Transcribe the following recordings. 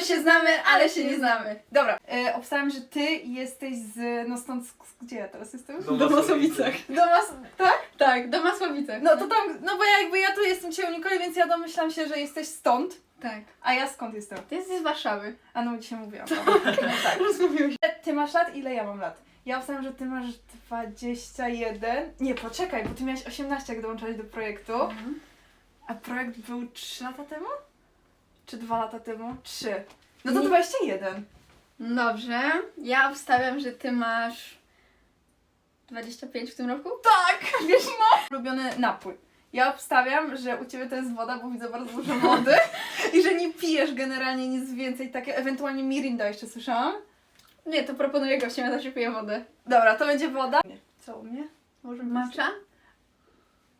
że się znamy, ale się nie znamy. Dobra, e, że ty jesteś z, no stąd, z- gdzie ja teraz jestem? Do Masłowicach. Domas, tak? Tak, do Masłowicach. No to tam, no bo jakby ja tu jestem cię Nikoli, więc ja domyślam się, że jesteś stąd, Tak. a ja skąd jestem? Ty jesteś z Warszawy. A no dzisiaj mówiłam. No, tak. Rozmawiałyśmy. Ty masz lat? Ile ja mam lat? Ja obstałem, że ty masz 21. Nie, poczekaj, bo ty miałeś 18, jak dołączałeś do projektu. A projekt był 3 lata temu? Czy 2 lata temu? 3. No to Nie. 21. Dobrze. Ja obstawiam, że ty masz 25 w tym roku? Tak! Wiesz, no! Ulubiony napój. Ja obstawiam, że u ciebie to jest woda, bo widzę bardzo dużo wody i że nie pijesz generalnie nic więcej, takie ewentualnie mirinda jeszcze słyszałam. Nie, to proponuję gościom, ja zawsze piję wodę. Dobra, to będzie woda. Co u mnie? Może Macza?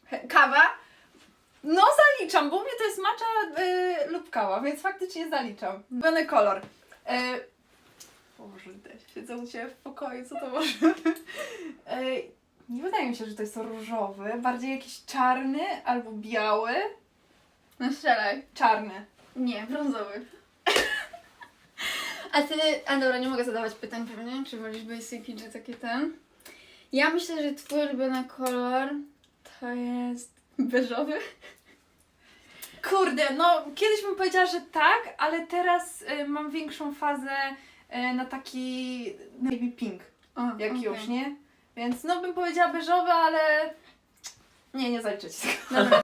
He- Kawa? No zaliczam, bo u mnie to jest macza y, lub kawa, więc faktycznie zaliczam. Ulubiony kolor. Y, Boże, siedzę u Ciebie w pokoju, co to może? y, nie wydaje mi się, że to jest różowy, bardziej jakiś czarny albo biały. No strzelaj. Czarny. Nie, brązowy. A ty, a dobra, nie mogę zadawać pytań pewnie, czy wolisz basic czy takie ten. Ja myślę, że twój ulubiony kolor to jest beżowy. Kurde, no kiedyś bym powiedziała, że tak, ale teraz y, mam większą fazę y, na taki navy pink, O, jak okej. już, nie? Więc no bym powiedziała beżowy, ale nie, nie. Dobra.